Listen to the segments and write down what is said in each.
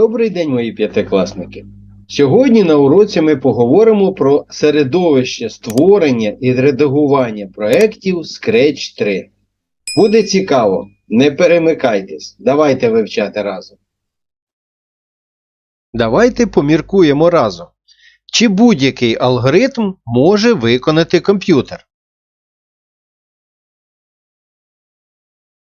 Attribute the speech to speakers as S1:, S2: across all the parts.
S1: Добрий день, мої п'ятикласники. Сьогодні на уроці ми поговоримо про середовище створення і редагування проєктів Scratch 3. Буде цікаво, не перемикайтесь, давайте вивчати разом. Давайте поміркуємо разом. Чи будь-який алгоритм може виконати комп'ютер?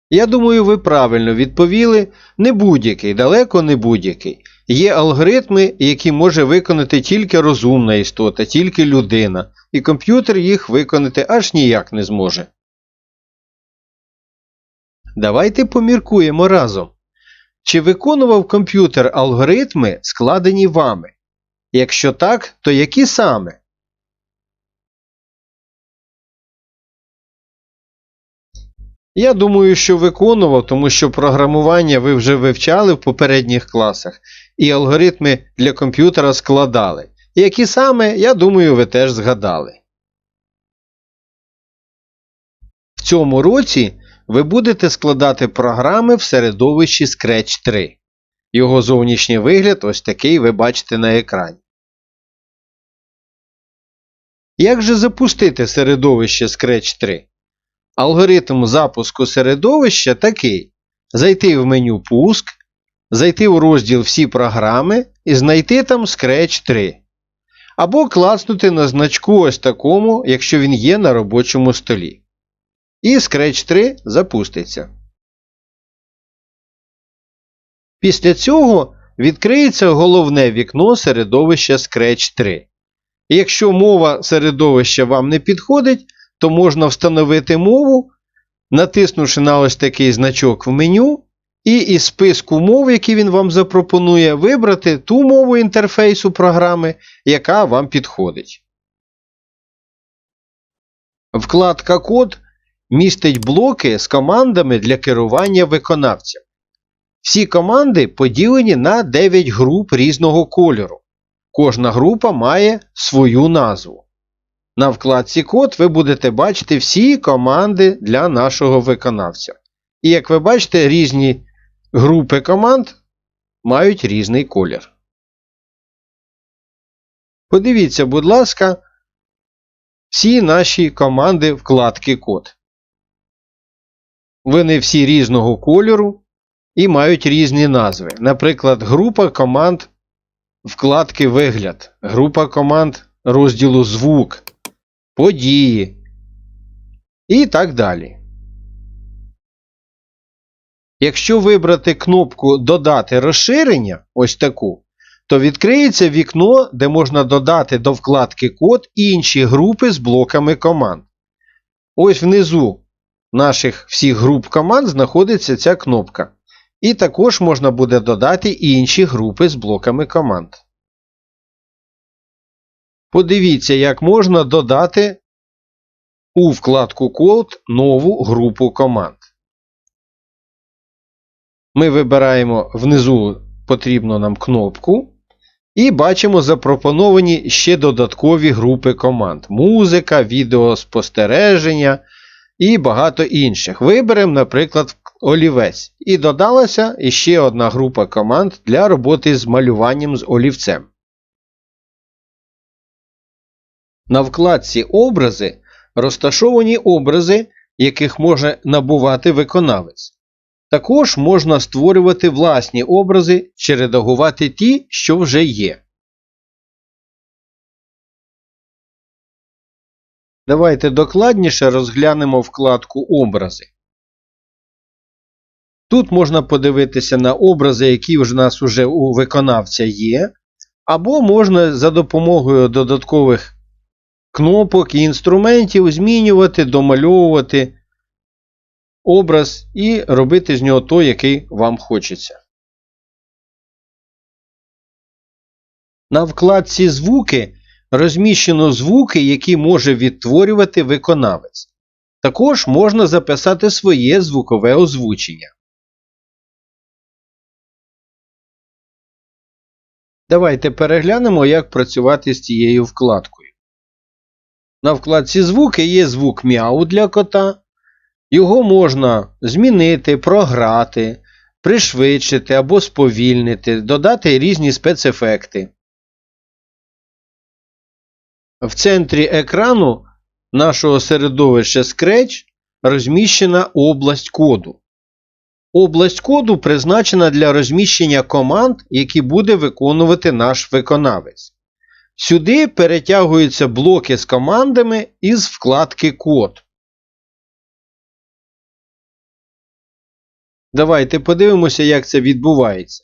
S1: Я думаю, ви правильно відповіли. Не будь-який, далеко не будь-який. Є алгоритми, які може виконати тільки розумна істота, тільки людина, і комп'ютер їх виконати аж ніяк не зможе. Давайте поміркуємо разом. Чи виконував комп'ютер алгоритми, складені вами? Якщо так, то які саме? Я думаю, що виконував, тому що програмування ви вже вивчали в попередніх класах, і алгоритми для комп'ютера складали. Які саме, я думаю, ви теж згадали. В цьому році ви будете складати програми в середовищі Scratch 3. Його зовнішній вигляд ось такий ви бачите на екрані. Як же запустити середовище Scratch 3? Алгоритм запуску середовища такий: зайти в меню Пуск, зайти у розділ Всі програми і знайти там Scratch 3. Або клацнути на значку ось такому, якщо він є на робочому столі. І Scratch 3 запуститься. Після цього відкриється головне вікно середовища Scratch 3. І якщо мова середовища вам не підходить, то можна встановити мову, натиснувши на ось такий значок в меню, і із списку мов, які він вам запропонує, вибрати ту мову інтерфейсу програми, яка вам підходить. Вкладка Код містить блоки з командами для керування виконавцем. Всі команди поділені на 9 груп різного кольору. Кожна група має свою назву. На вкладці код ви будете бачити всі команди для нашого виконавця. І як ви бачите, різні групи команд мають різний колір. Подивіться, будь ласка, всі наші команди вкладки код. Вони всі різного кольору і мають різні назви. Наприклад, група команд вкладки Вигляд, група команд розділу Звук події і так далі. Якщо вибрати кнопку Додати розширення, ось таку, то відкриється вікно, де можна додати до вкладки код інші групи з блоками команд. Ось внизу наших всіх груп команд знаходиться ця кнопка. І також можна буде додати інші групи з блоками команд. Подивіться, як можна додати у вкладку Код нову групу команд. Ми вибираємо внизу потрібну нам кнопку і бачимо запропоновані ще додаткові групи команд: музика, відеоспостереження і багато інших. Виберемо, наприклад, олівець. І додалася іще одна група команд для роботи з малюванням з олівцем. На вкладці Образи розташовані образи, яких може набувати виконавець. Також можна створювати власні образи чи редагувати ті, що вже є. Давайте докладніше розглянемо вкладку Образи. Тут можна подивитися на образи, які в нас вже у виконавця є, або можна за допомогою додаткових кнопок і інструментів змінювати, домальовувати образ і робити з нього той, який вам хочеться. На вкладці Звуки розміщено звуки, які може відтворювати виконавець. Також можна записати своє звукове озвучення. Давайте переглянемо, як працювати з цією вкладкою. На вкладці звуки є звук мяу для кота. Його можна змінити, програти, пришвидшити або сповільнити, додати різні спецефекти. В центрі екрану нашого середовища Scratch розміщена область коду. Область коду призначена для розміщення команд, які буде виконувати наш виконавець. Сюди перетягуються блоки з командами із вкладки Код. Давайте подивимося, як це відбувається.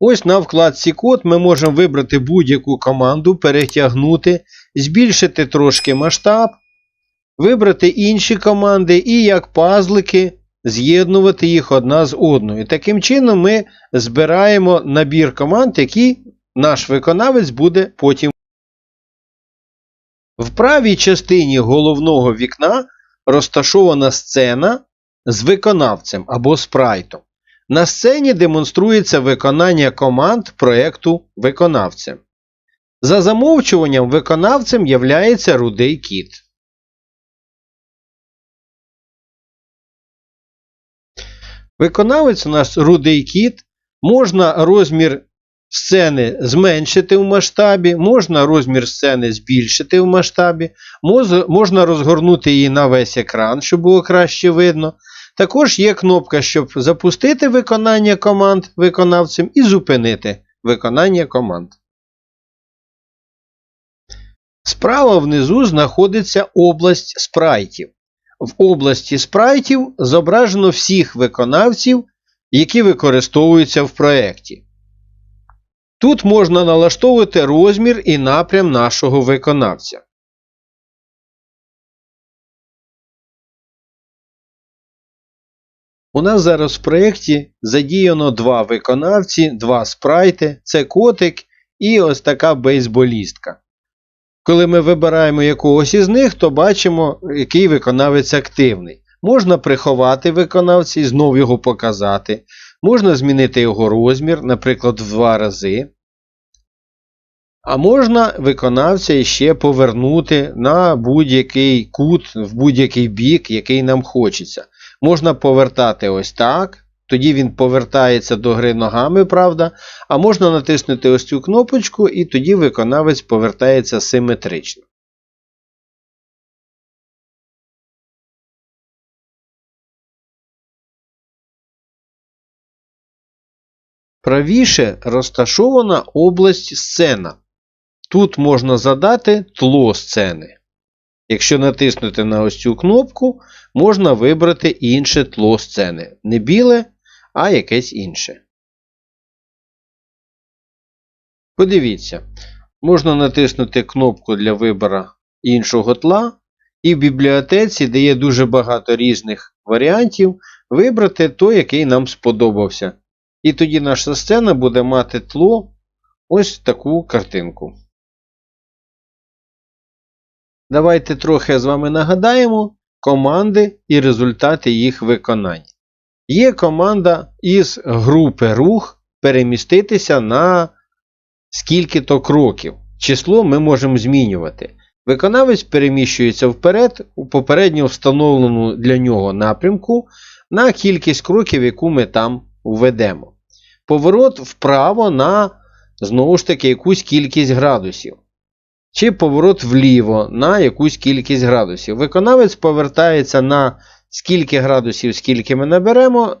S1: Ось на вкладці код ми можемо вибрати будь-яку команду, перетягнути, збільшити трошки масштаб, вибрати інші команди і як пазлики з'єднувати їх одна з одною. Таким чином ми збираємо набір команд, які наш виконавець буде потім. В правій частині головного вікна розташована сцена з виконавцем або спрайтом. На сцені демонструється виконання команд проєкту виконавцем. За замовчуванням виконавцем являється рудий кіт. Виконавець у нас рудий кіт. Можна розмір сцени зменшити в масштабі, можна розмір сцени збільшити в масштабі, можна розгорнути її на весь екран, щоб було краще видно. Також є кнопка, щоб запустити виконання команд виконавцем і зупинити виконання команд. Справа внизу знаходиться область спрайтів. В області спрайтів зображено всіх виконавців, які використовуються в проєкті. Тут можна налаштовувати розмір і напрям нашого виконавця. У нас зараз в проєкті задіяно два виконавці, два спрайти це котик і ось така бейсболістка. Коли ми вибираємо якогось із них, то бачимо, який виконавець активний. Можна приховати виконавця і знову його показати. Можна змінити його розмір, наприклад, в два рази. А можна виконавця ще повернути на будь-який кут, в будь-який бік, який нам хочеться. Можна повертати ось так. Тоді він повертається до гри ногами, правда. А можна натиснути ось цю кнопочку, і тоді виконавець повертається симетрично. Правіше розташована область сцена. Тут можна задати тло сцени. Якщо натиснути на ось цю кнопку, можна вибрати інше тло сцени. Не біле, а якесь інше. Подивіться, можна натиснути кнопку для вибору іншого тла, і в бібліотеці, де є дуже багато різних варіантів, вибрати той, який нам сподобався. І тоді наша сцена буде мати тло ось таку картинку. Давайте трохи з вами нагадаємо команди і результати їх виконання. Є команда із групи рух переміститися на скільки-то кроків. Число ми можемо змінювати. Виконавець переміщується вперед у попередньо встановлену для нього напрямку на кількість кроків, яку ми там введемо. Поворот вправо на знову ж таки якусь кількість градусів чи поворот вліво на якусь кількість градусів. Виконавець повертається на скільки градусів, скільки ми наберемо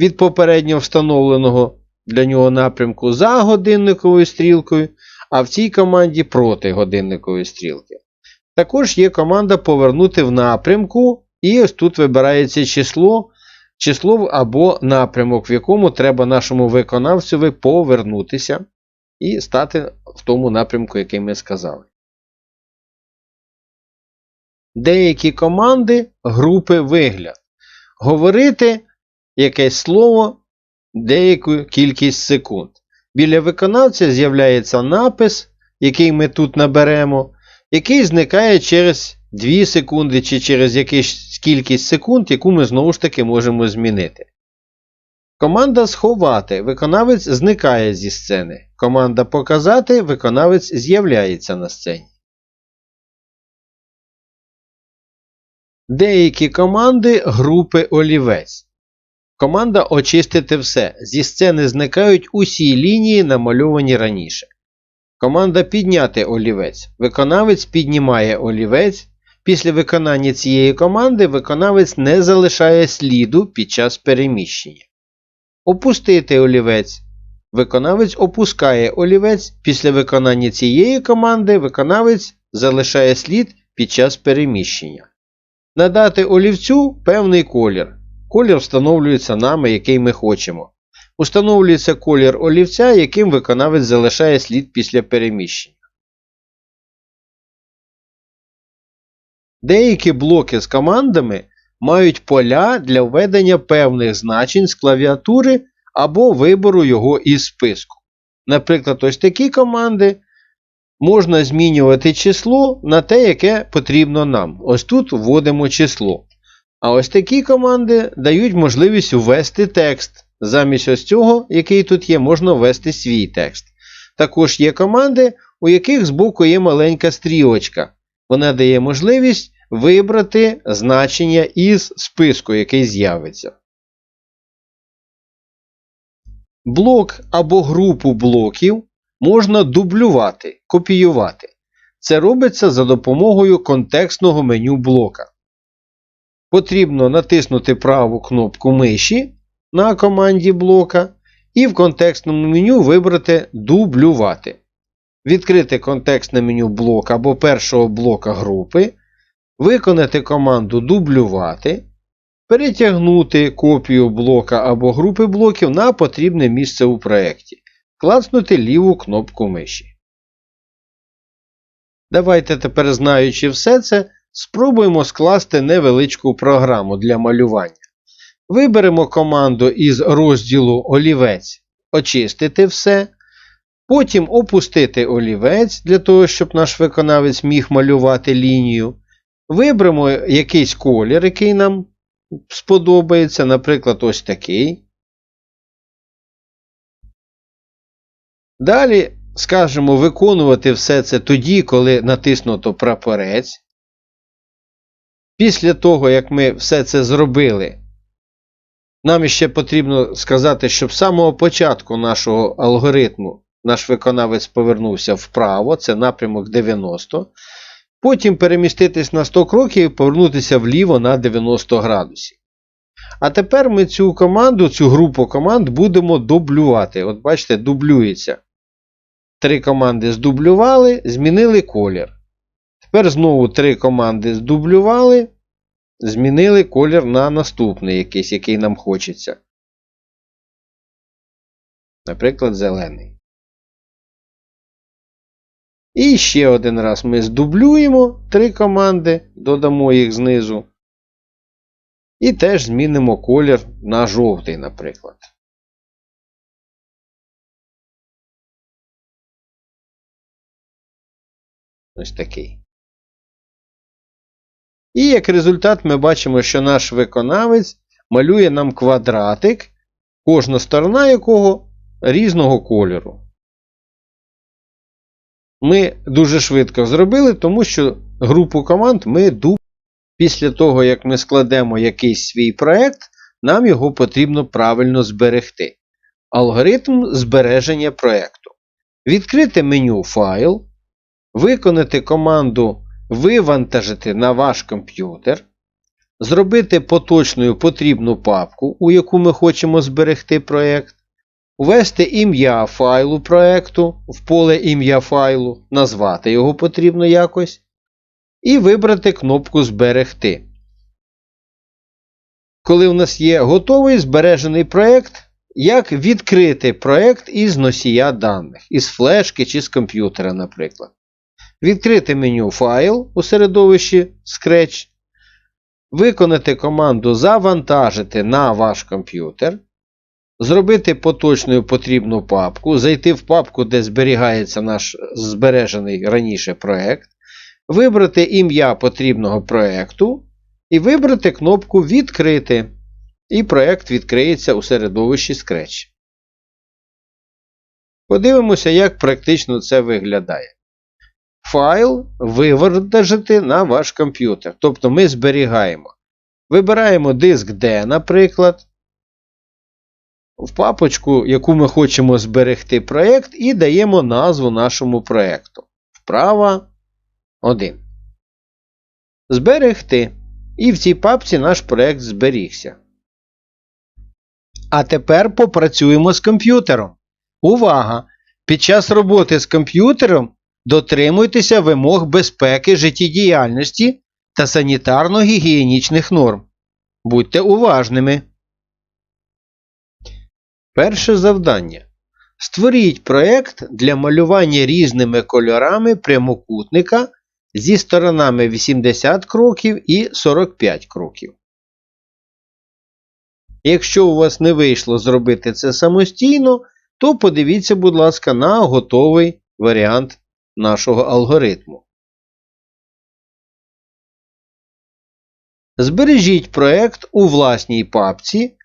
S1: від попередньо встановленого для нього напрямку за годинниковою стрілкою, а в цій команді проти годинникової стрілки. Також є команда повернути в напрямку, і ось тут вибирається число число або напрямок, в якому треба нашому виконавцеві повернутися і стати в тому напрямку, який ми сказали. Деякі команди групи вигляд. Говорити якесь слово деяку кількість секунд. Біля виконавця з'являється напис, який ми тут наберемо, який зникає через 2 секунди чи через якусь кількість секунд, яку ми знову ж таки можемо змінити. Команда сховати. Виконавець зникає зі сцени. Команда показати, виконавець з'являється на сцені. Деякі команди групи олівець. Команда очистити все. Зі сцени зникають усі лінії, намальовані раніше. Команда підняти олівець. Виконавець піднімає олівець. Після виконання цієї команди виконавець не залишає сліду під час переміщення. Опустити олівець. Виконавець опускає олівець. Після виконання цієї команди виконавець залишає слід під час переміщення. Надати олівцю певний колір. Колір встановлюється нами, який ми хочемо. Установлюється колір олівця, яким виконавець залишає слід після переміщення. Деякі блоки з командами мають поля для введення певних значень з клавіатури або вибору його із списку. Наприклад, ось такі команди можна змінювати число на те, яке потрібно нам. Ось тут вводимо число. А ось такі команди дають можливість ввести текст. Замість ось цього, який тут є, можна ввести свій текст. Також є команди, у яких збоку є маленька стрілочка. Вона дає можливість вибрати значення із списку, який з'явиться. Блок або групу блоків можна дублювати, копіювати. Це робиться за допомогою контекстного меню блока. Потрібно натиснути праву кнопку миші на команді блока і в контекстному меню вибрати Дублювати. Відкрити контекстне меню блока або першого блока групи, виконати команду Дублювати, перетягнути копію блока або групи блоків на потрібне місце у проєкті, клацнути ліву кнопку миші. Давайте тепер, знаючи все це, спробуємо скласти невеличку програму для малювання. Виберемо команду із розділу Олівець Очистити все. Потім опустити олівець для того, щоб наш виконавець міг малювати лінію. Виберемо якийсь колір, який нам сподобається, наприклад, ось такий. Далі скажемо виконувати все це тоді, коли натиснуто прапорець. Після того, як ми все це зробили, нам ще потрібно сказати, щоб з самого початку нашого алгоритму наш виконавець повернувся вправо, це напрямок 90. Потім переміститись на 100 кроків і повернутися вліво на 90 градусів. А тепер ми цю команду, цю групу команд будемо дублювати. От бачите, дублюється. Три команди здублювали, змінили колір. Тепер знову три команди здублювали, змінили колір на наступний якийсь, який нам хочеться. Наприклад, зелений. І ще один раз ми здублюємо три команди, додамо їх знизу. І теж змінимо колір на жовтий, наприклад. Ось такий. І як результат ми бачимо, що наш виконавець малює нам квадратик, кожна сторона якого різного кольору. Ми дуже швидко зробили, тому що групу команд ми дуб. Після того, як ми складемо якийсь свій проект, нам його потрібно правильно зберегти. Алгоритм збереження проекту. Відкрити меню Файл, виконати команду Вивантажити на ваш комп'ютер, зробити поточною потрібну папку, у яку ми хочемо зберегти проект, ввести ім'я файлу проекту в поле ім'я файлу, назвати його потрібно якось, і вибрати кнопку Зберегти. Коли в нас є готовий збережений проект, як відкрити проект із носія даних, із флешки чи з комп'ютера, наприклад. Відкрити меню Файл у середовищі Scratch, виконати команду Завантажити на ваш комп'ютер, зробити поточною потрібну папку, зайти в папку, де зберігається наш збережений раніше проект, вибрати ім'я потрібного проекту і вибрати кнопку Відкрити. І проект відкриється у середовищі Scratch. Подивимося, як практично це виглядає. Файл вивантажити на ваш комп'ютер. Тобто ми зберігаємо. Вибираємо диск D, наприклад. В папочку, яку ми хочемо зберегти проєкт, і даємо назву нашому проєкту. Вправа 1. Зберегти. І в цій папці наш проєкт зберігся. А тепер попрацюємо з комп'ютером. Увага! Під час роботи з комп'ютером дотримуйтеся вимог безпеки життєдіяльності та санітарно-гігієнічних норм. Будьте уважними. Перше завдання. Створіть проєкт для малювання різними кольорами прямокутника зі сторонами 80 кроків і 45 кроків. Якщо у вас не вийшло зробити це самостійно, то подивіться, будь ласка, на готовий варіант нашого алгоритму. Збережіть проект у власній папці,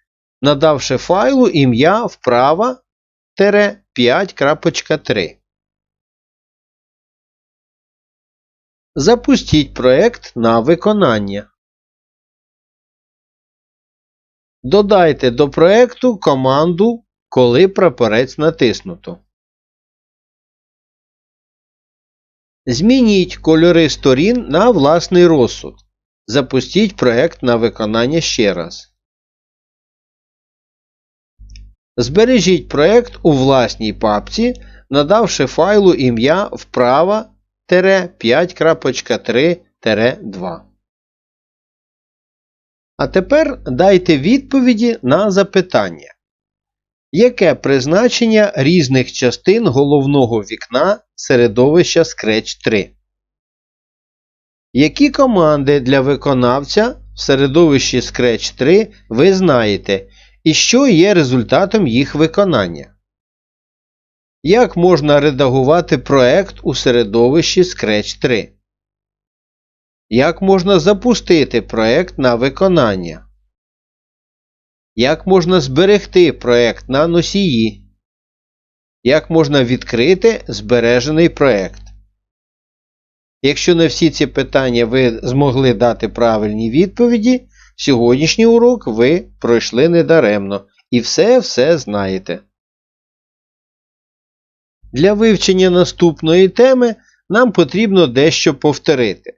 S1: надавши файлу ім'я вправа 5.3. Запустіть проект на виконання. Додайте до проекту команду, коли прапорець натиснуто. Змініть кольори сторін на власний розсуд. Запустіть проект на виконання ще раз. Збережіть проект у власній папці, надавши файлу ім'я вправа 5.3-2. А тепер дайте відповіді на запитання. Яке призначення різних частин головного вікна середовища Scratch 3? Які команди для виконавця в середовищі Scratch 3 ви знаєте і що є результатом їх виконання? Як можна редагувати проект у середовищі Scratch 3? Як можна запустити проект на виконання? Як можна зберегти проект на носії? Як можна відкрити збережений проект? Якщо на всі ці питання ви змогли дати правильні відповіді, сьогоднішній урок ви пройшли недаремно і все-все знаєте. Для вивчення наступної теми нам потрібно дещо повторити.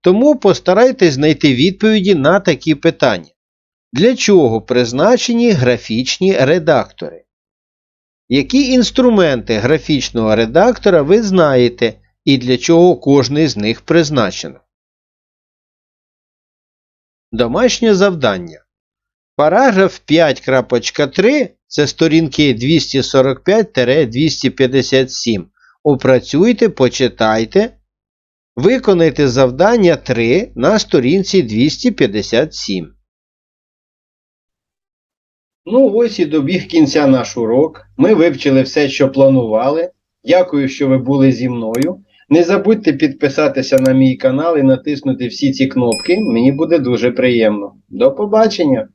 S1: Тому постарайтесь знайти відповіді на такі питання. Для чого призначені графічні редактори? Які інструменти графічного редактора ви знаєте і для чого кожний з них призначено? Домашнє завдання. Параграф 5.3 це сторінки 245-257. Опрацюйте, почитайте. Виконайте завдання 3 на сторінці 257. Ну, ось і добіг кінця наш урок. Ми вивчили все, що планували. Дякую, що ви були зі мною. Не забудьте підписатися на мій канал і натиснути всі ці кнопки. Мені буде дуже приємно. До побачення!